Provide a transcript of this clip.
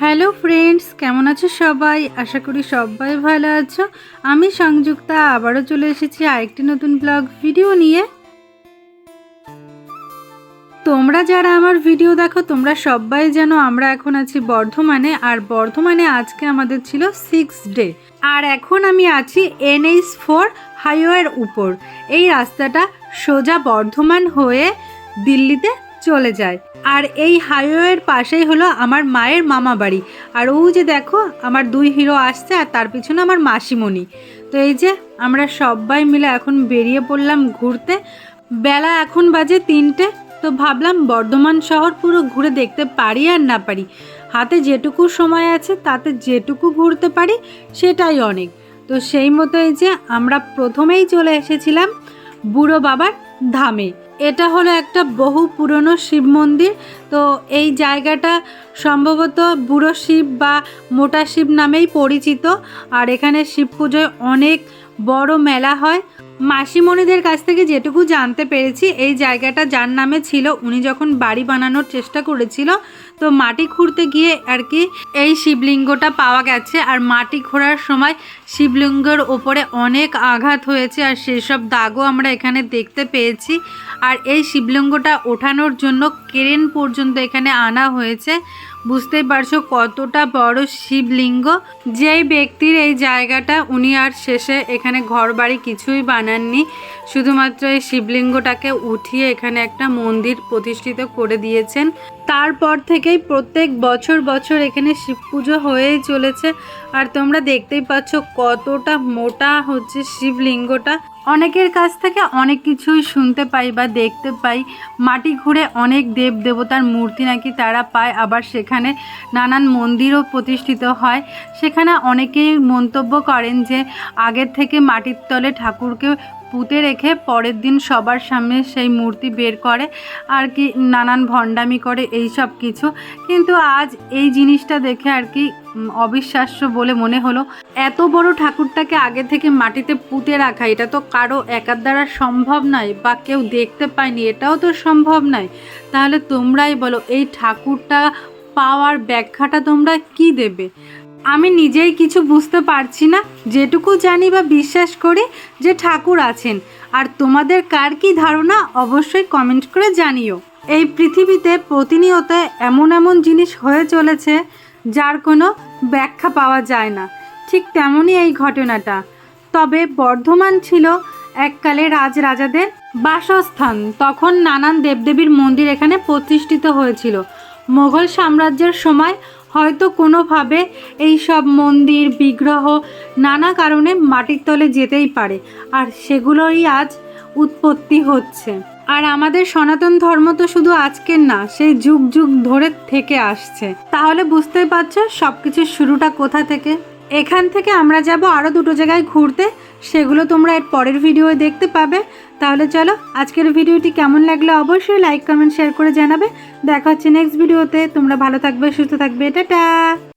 Hello friends, কেমন আছো সবাই? আশা করি সবাই ভালো আছো। আমি সংযুক্তা, আবারও চলে এসেছি আরেকটি নতুন ব্লগ ভিডিও নিয়ে। তোমরা যারা আমার ভিডিও দেখো, তোমরা সবাই যেন আমরা এখন আছি বর্ধমানে, আর বর্ধমানে আজকে আমাদের ছিল সিক্স ডে আর এখন আমি আছি এনএইচ ফোর হাইওয়ের উপর। এই রাস্তাটা সোজা বর্ধমান হয়ে দিল্লিতে চলে যায়। আর এই হাইওয়ের পাশেই হলো আমার মায়ের মামা বাড়ি। আর ও যে দেখো, আমার দুই হিরো আসছে আর তার পিছনে আমার মাসিমণি। তো এই যে আমরা সবাই মিলে এখন বেরিয়ে পড়লাম ঘুরতে। বেলা এখন বাজে তিনটে, তো ভাবলাম বর্ধমান শহর পুরো ঘুরে দেখতে পারি আর না পারি। হাতে যেটুকু সময় আছে, তাতে যেটুকু ঘুরতে পারি, সেটাই অনেক। তো সেই মতো এই যে আমরা প্রথমেই চলে এসেছিলাম বুড়ো বাবার ধামে। এটা হলো একটা বহু পুরনো শিব মন্দির। তো এই জায়গাটা সম্ভবত বুড়ো শিব বা মোটা শিব নামেই পরিচিত। আর এখানে শিব পুজোয় অনেক বড় মেলা হয়। মাসিমণিদের কাছ থেকে যেটুকু জানতে পেরেছি, এই জায়গাটা যার নামে ছিল, উনি যখন বাড়ি বানানোর চেষ্টা করেছিল, তো মাটি খুঁড়তে গিয়ে আর কি এই শিবলিঙ্গটা পাওয়া গেছে। আর মাটি খোঁড়ার সময় শিবলিঙ্গের ওপরে অনেক আঘাত হয়েছে, আর সেসব দাগও আমরা এখানে দেখতে পেয়েছি। আর এই শিবলিঙ্গটা ওঠানোর জন্য কেরেন পর্যন্ত এখানে আনা হয়েছে। বুঝতেই পারছ কতটা বড় শিবলিঙ্গ। যেই ব্যক্তির এই জায়গাটা উনি আর শেষে এখানে ঘর বাড়ি কিছুই বানাননি। শুধুমাত্র এই শিবলিঙ্গটাকে উঠিয়ে এখানে একটা মন্দির প্রতিষ্ঠিত করে দিয়েছেন। তারপর থেকেই প্রত্যেক বছর বছর এখানে শিব পুজো হয়েই চলেছে। আর তোমরা দেখতেই পাচ্ছ কতটা মোটা হচ্ছে শিবলিঙ্গটা। অনেকের কাছ থেকে অনেক কিছুই শুনতে পাই বা দেখতে পাই। মাটি ঘুরে অনেক দেব দেবতার মূর্তি নাকি তারা পায়, আবার সেখানে নানান মন্দিরও প্রতিষ্ঠিত হয়। সেখানে অনেকেই মন্তব্য করেন যে, আগের থেকে মাটির তলে ঠাকুরকে পুঁতে রেখে পরের দিন সবার সামনে সেই মূর্তি বের করে আর কি নানান ভণ্ডামি করে এই সব কিছু। কিন্তু আজ এই জিনিসটা দেখে আর কি অবিশ্বাস্য বলে মনে হলো। এত বড় ঠাকুরটাকে আগে থেকে মাটিতে পুঁতে রাখা, এটা তো কারও একার দ্বারা সম্ভব নয় বা কেউ দেখতে পায়নি, এটাও তো সম্ভব নয়। তাহলে তোমরাই বলো, এই ঠাকুরটা পাওয়ার ব্যাখ্যাটা তোমরা কি দেবে? আমি নিজেই কিছু বুঝতে পারছি না, যেটুকু জানি বা বিশ্বাস করি যে ঠাকুর আছেন। আর তোমাদের কার কি ধারণা অবশ্যই কমেন্ট করে জানিও। এই পৃথিবীতে প্রতিনিয়ত এমন এমন জিনিস হয়ে চলেছে, যার কোনো ব্যাখ্যা পাওয়া যায় না। ঠিক তেমনই এই ঘটনাটা। তবে বর্ধমান ছিল এককালে রাজরাজাদের বাসস্থান। তখন নানান দেবদেবীর মন্দির এখানে প্রতিষ্ঠিত হয়েছিল। মোগল সাম্রাজ্যের সময় হয়তো কোনোভাবে এই সব মন্দির, বিগ্রহ, নানা কারণে মাটির তলে যেতেই পারে। আর সেগুলোই আজ উৎপত্তি হচ্ছে। আর আমাদের সনাতন ধর্ম তো শুধু আজকের না, সেই যুগ যুগ ধরে থেকে আসছে। তাহলে বুঝতে পারছ সবকিছুর শুরুটা কোথা থেকে? এখান থেকে আমরা যাব আরও দুটো জায়গায় ঘুরতে। সেগুলো তোমরা এর পরের ভিডিওয়ে দেখতে পাবে। তাহলে চলো, আজকের ভিডিওটি কেমন লাগল অবশ্যই লাইক কমেন্ট শেয়ার করে জানাবে। দেখা হচ্ছে নেক্সট ভিডিওতে তোমরা ভালো থাকবে, সুস্থ থাকবে। টাটা!